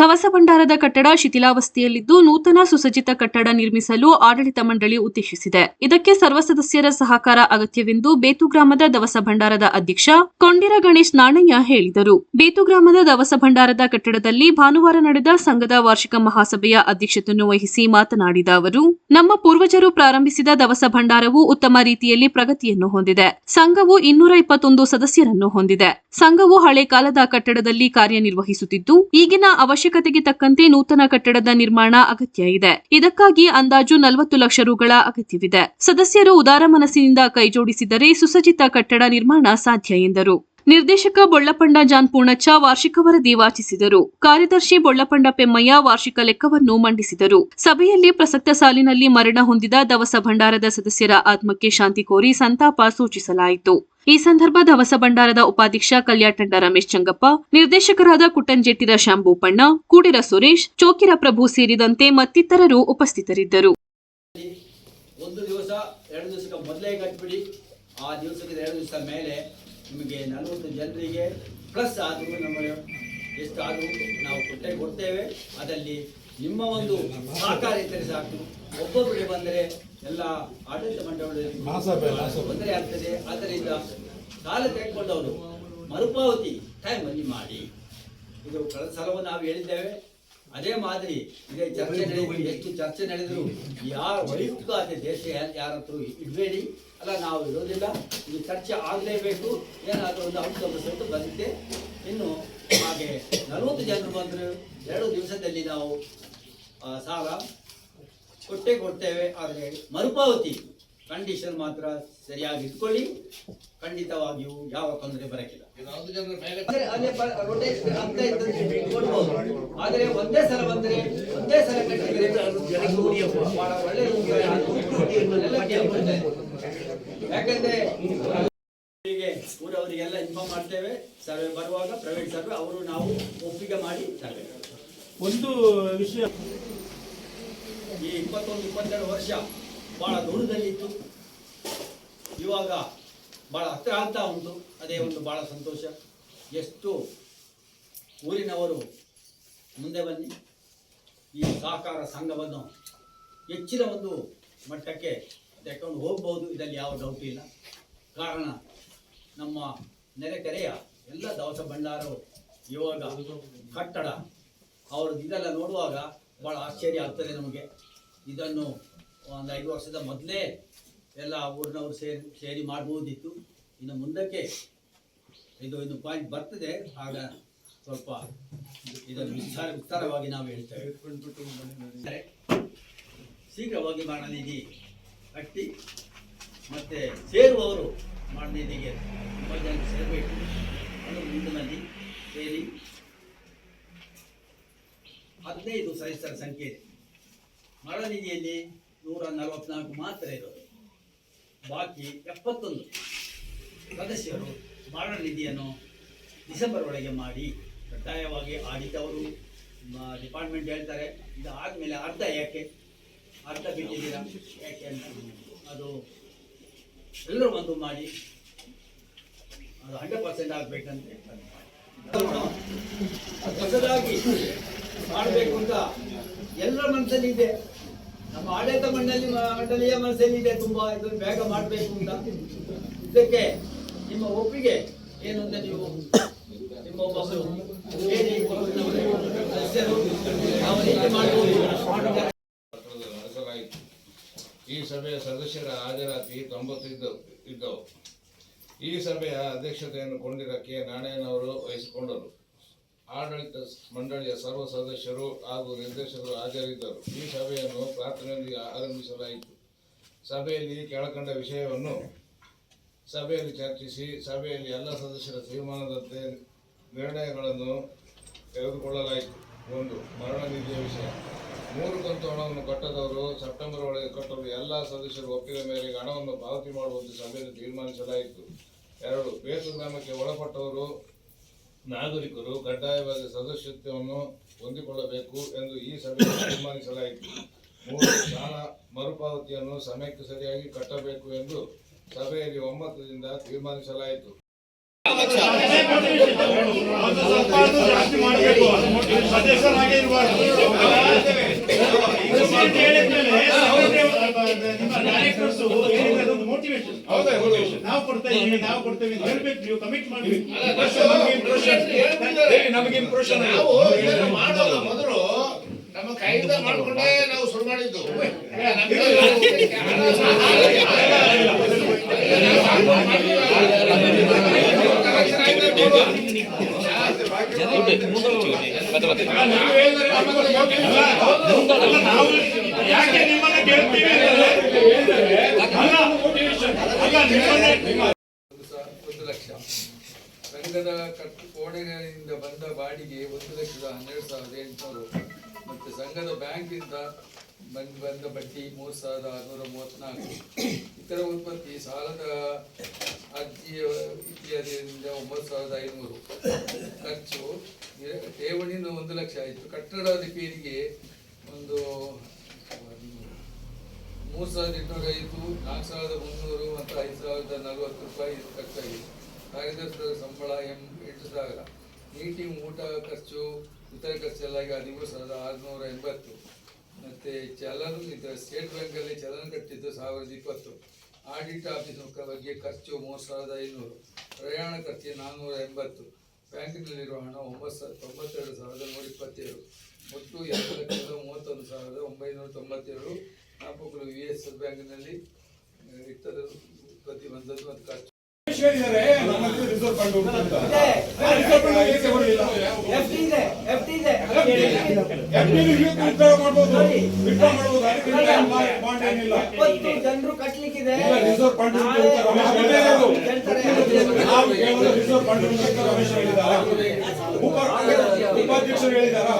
ಧವಸ ಭಂಡಾರದ ಕಟ್ಟಡ ಶಿಥಿಲಾವಸ್ಥೆಯಲ್ಲಿದ್ದು ನೂತನ ಸುಸಜ್ಜಿತ ಕಟ್ಟಡ ನಿರ್ಮಿಸಲು ಆಡಳಿತ ಮಂಡಳಿ ಉದ್ದೇಶಿಸಿದೆ. ಇದಕ್ಕೆ ಸರ್ವ ಸದಸ್ಯರ ಸಹಕಾರ ಅಗತ್ಯವೆಂದು ಬೇತು ಗ್ರಾಮದ ದವಸ ಭಂಡಾರದ ಅಧ್ಯಕ್ಷ ಕೊಂಡಿರ ಗಣೇಶ್ ನಾಣಯ್ಯ ಹೇಳಿದರು. ಬೇತು ಗ್ರಾಮದ ದವಸ ಭಂಡಾರದ ಕಟ್ಟಡದಲ್ಲಿ ಭಾನುವಾರ ನಡೆದ ಸಂಘದ ವಾರ್ಷಿಕ ಮಹಾಸಭೆಯ ಅಧ್ಯಕ್ಷತೆಯನ್ನು ವಹಿಸಿ ಮಾತನಾಡಿದ ಅವರು, ನಮ್ಮ ಪೂರ್ವಜರು ಪ್ರಾರಂಭಿಸಿದ ದವಸ ಭಂಡಾರವು ಉತ್ತಮ ರೀತಿಯಲ್ಲಿ ಪ್ರಗತಿಯನ್ನು ಹೊಂದಿದೆ. ಸಂಘವು ಇನ್ನೂರ ಇಪ್ಪತ್ತೊಂದು ಸದಸ್ಯರನ್ನು ಹೊಂದಿದೆ. ಸಂಘವು ಹಳೆ ಕಾಲದ ಕಟ್ಟಡದಲ್ಲಿ ಕಾರ್ಯನಿರ್ವಹಿಸುತ್ತಿದ್ದು, ಈಗಿನ ಅವಶ್ಯಕತೆಗೆ ತಕ್ಕಂತೆ ನೂತನ ಕಟ್ಟಡದ ನಿರ್ಮಾಣ ಅಗತ್ಯ ಇದೆ. ಇದಕ್ಕಾಗಿ ಅಂದಾಜು ನಲವತ್ತು ಲಕ್ಷ ರುಗಳ ಅಗತ್ಯವಿದೆ. ಸದಸ್ಯರು ಉದಾರ ಮನಸ್ಸಿನಿಂದ ಕೈಜೋಡಿಸಿದರೆ ಸುಸಜ್ಜಿತ ಕಟ್ಟಡ ನಿರ್ಮಾಣ ಸಾಧ್ಯ ಎಂದರು. ನಿರ್ದೇಶಕ ಬೊಳ್ಳಪಂಡ ಜಾನ್ ಪೂರ್ಣಚ್ಚ ವಾರ್ಷಿಕ ವರದಿ ವಾಚಿಸಿದರು. ಕಾರ್ಯದರ್ಶಿ ಬೊಳ್ಳಪಂಡ ಪೆಮ್ಮಯ್ಯ ವಾರ್ಷಿಕ ಲೆಕ್ಕವನ್ನು ಮಂಡಿಸಿದರು. ಸಭೆಯಲ್ಲಿ ಪ್ರಸಕ್ತ ಸಾಲಿನಲ್ಲಿ ಮರಣ ಹೊಂದಿದ ದವಸ ಭಂಡಾರದ ಸದಸ್ಯರ ಆತ್ಮಕ್ಕೆ ಶಾಂತಿ ಕೋರಿ ಸಂತಾಪ ಸೂಚಿಸಲಾಯಿತು. ಈ ಸಂದರ್ಭ ದವಸ ಭಂಡಾರದ ಉಪಾಧ್ಯಕ್ಷ ಕಲ್ಯಾಟಂಡ ರಮೇಶ್ ಚಂಗಪ್ಪ, ನಿರ್ದೇಶಕರಾದ ಕುಟ್ಟಂಜೆಟ್ಟಿರ ಶಾಂಭೂಪಣ್ಣ ಕೂಡಿರ ಸುರೇಶ್, ಚೋಕಿರ ಪ್ರಭು ಸೇರಿದಂತೆ ಮತ್ತಿತರರು ಉಪಸ್ಥಿತರಿದ್ದರು. ಒಂದು ದಿವಸ, ಎರಡು ದಿವಸಕ್ಕೆ ಮೊದಲೇ ಕಟ್ಬಿಡಿ. ಆ ದಿವಸಕ್ಕೆ ಎರಡು ದಿವಸ ಮೇಲೆ ನಿಮಗೆ ನಲವತ್ತು ಜನರಿಗೆ ಪ್ಲಸ್ ಆದರೂ ನಮ್ಮ ಎಷ್ಟು ಆದರೂ ನಾವು ಕೊಟ್ಟೆ ಕೊಡ್ತೇವೆ. ಅದರಲ್ಲಿ ನಿಮ್ಮ ಒಂದು ಸಹಕಾರ ಇದ್ದರೆ ಸಾಕು. ಒಬ್ಬೊಬ್ಬರಿಗೆ ಬಂದರೆ ಎಲ್ಲ ಆಡಳಿತ ಮಂಡಳಿ ತೊಂದರೆ ಆಗ್ತದೆ. ಆದ್ದರಿಂದ ಸಾಲ ತೆಗೆದುಕೊಂಡವರು ಮರುಪಾವತಿ ಟೈಮಲ್ಲಿ ಮಾಡಿ. ಇದು ಕಳೆದ ಸಲವೂ ನಾವು ಹೇಳಿದ್ದೇವೆ. ಅದೇ ಮಾದರಿ. ಇದೇ ಚರ್ಚೆ ನಡೆದು ಎಷ್ಟು ಚರ್ಚೆ ನಡೆದರೂ ಯಾರ ವೈಯಕ್ತಿಕ ಅದೇ ದೇಶ ಯಾರ ಹತ್ರ ಇಡಬೇಡಿ. ಅಲ್ಲ ನಾವು ಇರೋದಿಲ್ಲ. ಇದು ಚರ್ಚೆ ಆಗಲೇಬೇಕು. ಏನಾದರೂ ಒಂದು ಅಂಶ ಬಸಿಟ್ಟು ಬಂದಿದ್ದೆ ಇನ್ನು ಹಾಗೆ ನಲವತ್ತು ಜನರು ಬಂದರು ಎರಡು ದಿವಸದಲ್ಲಿ ನಾವು ಸಾಲ ಕೊಟ್ಟೇ ಕೊಡ್ತೇವೆ. ಆದರೆ ಮರುಪಾವತಿ ಕಂಡೀಷನ್ ಮಾತ್ರ ಸರಿಯಾಗಿ ಇಟ್ಕೊಳ್ಳಿ. ಖಂಡಿತವಾಗಿಯೂ ಯಾವ ತೊಂದರೆ ಬರಕಿಲ್ಲ ಆದರೆ ಒಂದೇ ಸಲ ಬಂದರೆ ಒಂದೇ ಸಲ ಕಟ್ಟಿದರೆ ಒಳ್ಳೆ ಯಾಕಂದ್ರೆ ಊರವರಿಗೆಲ್ಲ ಇನ್ಫಾರ್ಮ್ ಮಾಡ್ತೇವೆ. ಸರ್ವೆ ಬರುವಾಗ ಪ್ರೈವೇಟ್ ಸರ್ವೆ ಅವರು ನಾವು ಒಪ್ಪಿಗೆ ಮಾಡಿ ಸರ್ವೆ ಒಂದು ವಿಷಯ. ಈ ಇಪ್ಪತ್ತೊಂದು ಇಪ್ಪತ್ತೆರಡು ವರ್ಷ ಬಹಳ ದೂರದಲ್ಲಿತ್ತು. ಇವಾಗ ಬಹಳ ಹತ್ತಿರ ಆಗ್ತಾ ಉಂಟು. ಅದೇ ಒಂದು ಬಹಳ ಸಂತೋಷ. ಎಷ್ಟು ಊರಿನವರು ಮುಂದೆ ಬನ್ನಿ. ಈ ಸಹಕಾರ ಸಂಘವನ್ನು ಹೆಚ್ಚಿನ ಒಂದು ಮಟ್ಟಕ್ಕೆ ತೆಕ್ಕೊಂಡು ಹೋಗ್ಬೋದು. ಇದರಲ್ಲಿ ಯಾವ ಡೌಟ್ ಇಲ್ಲ. ಕಾರಣ ನಮ್ಮ ನೆರೆಕೆರೆಯ ಎಲ್ಲ ದವಸ ಭಂಡಾರವು ಇವಾಗ ಕಟ್ಟಡ. ಅವರು ಇದೆಲ್ಲ ನೋಡುವಾಗ ಭಾಳ ಆಶ್ಚರ್ಯ ಆಗ್ತದೆ ನಮಗೆ. ಇದನ್ನು ಒಂದು ಐದು ವರ್ಷದ ಮೊದಲೇ ಎಲ್ಲ ಊರಿನವರು ಸೇರಿ ಸೇರಿ ಮಾಡ್ಬೋದಿತ್ತು. ಇನ್ನು ಮುಂದಕ್ಕೆ ಇದು ಇನ್ನು ಪಾಯಿಂಟ್ ಬರ್ತದೆ. ಆಗ ಸ್ವಲ್ಪ ಇದನ್ನು ವಿಸ್ತಾರ, ವಿಸ್ತಾರವಾಗಿ ನಾವು ಹೇಳ್ತೇವೆ. ಶೀಘ್ರವಾಗಿ ಮರಣನಿಧಿ ಕಟ್ಟಿ ಮತ್ತೆ ಸೇರುವವರು ಮರಣನಿಧಿಗೆ ತುಂಬ ಜನ ಸೇರಬೇಕು. ಅದು ಮುಂದಿನಲ್ಲಿ ಸೇರಿ ಹದಿನೈದು ಸದಸ್ಯರ ಸಂಖ್ಯೆ ಇದೆ. ಮರಣನಿಧಿಯಲ್ಲಿ ನೂರ ನಲವತ್ನಾಲ್ಕು ಮಾತ್ರ ಇರೋದು. ಬಾಕಿ ಎಪ್ಪತ್ತೊಂದು ಸದಸ್ಯರು ಮರಣ ನಿಧಿಯನ್ನು ಡಿಸೆಂಬರ್ ಒಳಗೆ ಮಾಡಿ ಕಡ್ಡಾಯವಾಗಿ ಆಡಿಟ್ ಅವರು ಡಿಪಾರ್ಟ್ಮೆಂಟ್ ಹೇಳ್ತಾರೆ. ಇದು ಆದಮೇಲೆ ಅರ್ಧ ಯಾಕೆ ಅರ್ಧ ಬಿಟ್ಟಿದ್ದೀರಾ? ಯಾಕೆ ಅಂತ. ಅದು ಎಲ್ಲರೂ ಒಂದು ಮಾಡಿ. ಅದು ಹಂಡ್ರೆಡ್ ಪರ್ಸೆಂಟ್ ಆಗಬೇಕಂತ. ಹೊಸದಾಗಿ ಮಾಡಬೇಕು ಅಂತ ಎಲ್ಲರ ಮನಸ್ಸಲ್ಲಿ ಇದೆ. ನಮ್ಮ ಆಡಳಿತ ಮಂಡಳಿ ಮಂಡಳಿಯ ಮನಸ್ಸಲ್ಲಿ ಇದೆ ತುಂಬಾ ಇದನ್ನು ಬೇಗ ಮಾಡಬೇಕು ಅಂತ ಇದಕ್ಕೆ ನಿಮ್ಮ ಒಪ್ಪಿಗೆ ಏನು ಅಂತ ನೀವು ನಿಮ್ಮ ಒಬ್ಬರು ನಡೆಸಲಾಯಿತು ಈ ಸಭೆಯ ಸದಸ್ಯರ ಹಾಜರಾತಿ ತೊಂಬತ್ತು ಇದ್ದವು ಇದ್ದವು. ಈ ಸಭೆಯ ಅಧ್ಯಕ್ಷತೆಯನ್ನು ಕೊಂಡಿರ ಕೆ ನಾರಾಯಣವರು ವಹಿಸಿಕೊಂಡರು. ಆಡಳಿತ ಮಂಡಳಿಯ ಸರ್ವ ಸದಸ್ಯರು ಹಾಗೂ ನಿರ್ದೇಶಕರು ಹಾಜರಿದ್ದರು. ಈ ಸಭೆಯನ್ನು ಪ್ರಾರ್ಥನೆಯೊಂದಿಗೆ ಆರಂಭಿಸಲಾಯಿತು. ಸಭೆಯಲ್ಲಿ ಕೆಳಕಂಡ ವಿಷಯವನ್ನು ಸಭೆಯಲ್ಲಿ ಚರ್ಚಿಸಿ, ಸಭೆಯಲ್ಲಿ ಎಲ್ಲ ಸದಸ್ಯರ ತೀರ್ಮಾನದಂತೆ ನಿರ್ಣಯಗಳನ್ನು ತೆಗೆದುಕೊಳ್ಳಲಾಯಿತು. ಒಂದು, ಮರಣ ನಿಧಿಯ ವಿಷಯ. ಮೂರು ಕಂತು ಹಣವನ್ನು ಕಟ್ಟದವರು, ಸೆಪ್ಟೆಂಬರ್ ಒಳಗೆ ಕಟ್ಟಲು ಎಲ್ಲ ಸದಸ್ಯರು ಒಪ್ಪಿದ ಮೇರೆಗೆ ಹಣವನ್ನು ಪಾವತಿ ಮಾಡುವಂತೆ ಸಭೆಯಲ್ಲಿ ತೀರ್ಮಾನಿಸಲಾಯಿತು. ಎರಡು ಬೇಸು ಗ್ರಾಮಕ್ಕೆ ಒಳಪಟ್ಟವರು ನಾಗರಿಕರು ಕಡ್ಡಾಯವಾಗಿ ಸದಸ್ಯತ್ವವನ್ನು ಹೊಂದಿಕೊಳ್ಳಬೇಕು ಎಂದು ಈ ಸಭೆಯಲ್ಲಿ ತೀರ್ಮಾನಿಸಲಾಯಿತು ಮೂರು ಸಾಲ ಮರುಪಾವತಿಯನ್ನು ಸಮಯಕ್ಕೆ ಸರಿಯಾಗಿ ಕಟ್ಟಬೇಕು ಎಂದು ಸಭೆಯಲ್ಲಿ ಒಮ್ಮತದಿಂದ ತೀರ್ಮಾನಿಸಲಾಯಿತು ನಿಮ್ಮ ಡೈರೆಕ್ಟರ್ಸ್ ಮೋಟಿವೇಶನ್ ನಾವು ಕೊಡ್ತಾ ಇದೀವಿ ನಾವು ಕೊಡ್ತೇವೆ ಅಂತ ಹೇಳ್ಬೇಕು ನೀವು ಕಮಿಟ್ ಮಾಡಿ ನಮಗೆ ಇಂಪ್ರೆಷನ್ ಮಾಡೋದು ಮೊದಲು ನಮ್ಮ ಕೈಯಿಂದ ಮಾಡ್ಕೊಂಡೇ ನಾವು ಶುರು ಮಾಡಿದ್ದು ಒಂದು ಲಕ್ಷ. ರಂಗದ ಕಟ್ಟು ಕೋಣೆಗಳಿಂದ ಬಂದ ಬಾಡಿಗೆ ಒಂದು ಲಕ್ಷದ ಹನ್ನೆರಡು ಸಾವಿರದ ಎಂಟುನೂರು. ಮತ್ತು ಸಂಘದ ಬ್ಯಾಂಕಿಂದ ಬಂದು ಬಂದ ಬಡ್ಡಿ ಮೂರು ಸಾವಿರದ ಆರುನೂರ ಮೂವತ್ತ್ನಾಲ್ಕು. ಇತರ ಉತ್ಪತ್ತಿ ಸಾಲದ ಅರ್ಜಿಯ ಇತ್ಯಾದಿಯಿಂದ ಒಂಬತ್ತು ಸಾವಿರದ ಐನೂರು. ಖರ್ಚು ಠೇವಣಿನ ಒಂದು ಲಕ್ಷ ಆಯಿತು. ಕಟ್ಟಡ ರಿಪೇರಿಗೆ ಒಂದು ಮೂರು ಸಾವಿರದ ಎಂಟುನೂರ ಐದು, ನಾಲ್ಕು ಸಾವಿರದ ಮುನ್ನೂರು ಮತ್ತು ಐದು ಸಾವಿರದ ನಲವತ್ತು ರೂಪಾಯಿ ಖರ್ಚಾಗಿದೆ. ಕಾರ್ಯದರ್ಶಿಗಳ ಸಂಬಳ ಎಂ, ಎಂಟು ಸಾವಿರ. ಮೀಟಿಂಗ್ ಊಟ ಖರ್ಚು ಇತರ ಕಚ್ಚಲಾಗಿ ಹದಿಮೂರು ಸಾವಿರದ ಆರುನೂರ ಎಂಬತ್ತು. ಮತ್ತು ಚಲನ್ ಇದ್ದ ಸ್ಟೇಟ್ ಬ್ಯಾಂಕಲ್ಲಿ ಚಲನ್ ಕಟ್ಟಿದ್ದು ಸಾವಿರದ ಇಪ್ಪತ್ತು. ಆಡಿಟ್ ಆಫೀಸ್ ಬಗ್ಗೆ ಖರ್ಚು ಮೂರು ಸಾವಿರದ ಐನೂರು. ಪ್ರಯಾಣ ಖರ್ಚು ನಾನ್ನೂರ ಎಂಬತ್ತು. ಬ್ಯಾಂಕಿನಲ್ಲಿರುವ ಹಣ ಒಂಬತ್ತು ಸಾವಿರದ ತೊಂಬತ್ತೆರಡು ಸಾವಿರದ ನೂರ ಇಪ್ಪತ್ತೇಳು. ಒಟ್ಟು ಎರಡು ಲಕ್ಷದ ಮೂವತ್ತೊಂದು ಸಾವಿರದ ಒಂಬೈನೂರ ತೊಂಬತ್ತೇಳು. ಜ್ಞಾಪಕಗಳು ವಿ ಎಸ್ ಎಲ್ ಬ್ಯಾಂಕಿನಲ್ಲಿ ಆ, ಇಟ್ಟದ ಉತ್ಪತ್ತಿ ಬಂದದ್ದು ಮತ್ತು ಖರ್ಚು. ಇದೆ ನಮ್ಮ ಹತ್ರ ರಿಸರ್ವ್ ಫಂಡ್ ಏನಿಲ್ಲ. ಇಪ್ಪತ್ತು ಜನರು ಕಟ್ಲಿಕ್ಕಿದೆ ಇಲ್ಲ, ರಿಸರ್ವ್ ಫಂಡ್ ಅಂತ ರಮೇಶ್ ಹೇಳಿದ್ದಾರೆ. ರಿಸರ್ವ್ ಫಂಡ್ ಅಂತ ರಮೇಶ್ ಹೇಳಿದ್ದಾರೆ. ಉಪಾಧ್ಯಕ್ಷರು ಹೇಳಿದಾರಾ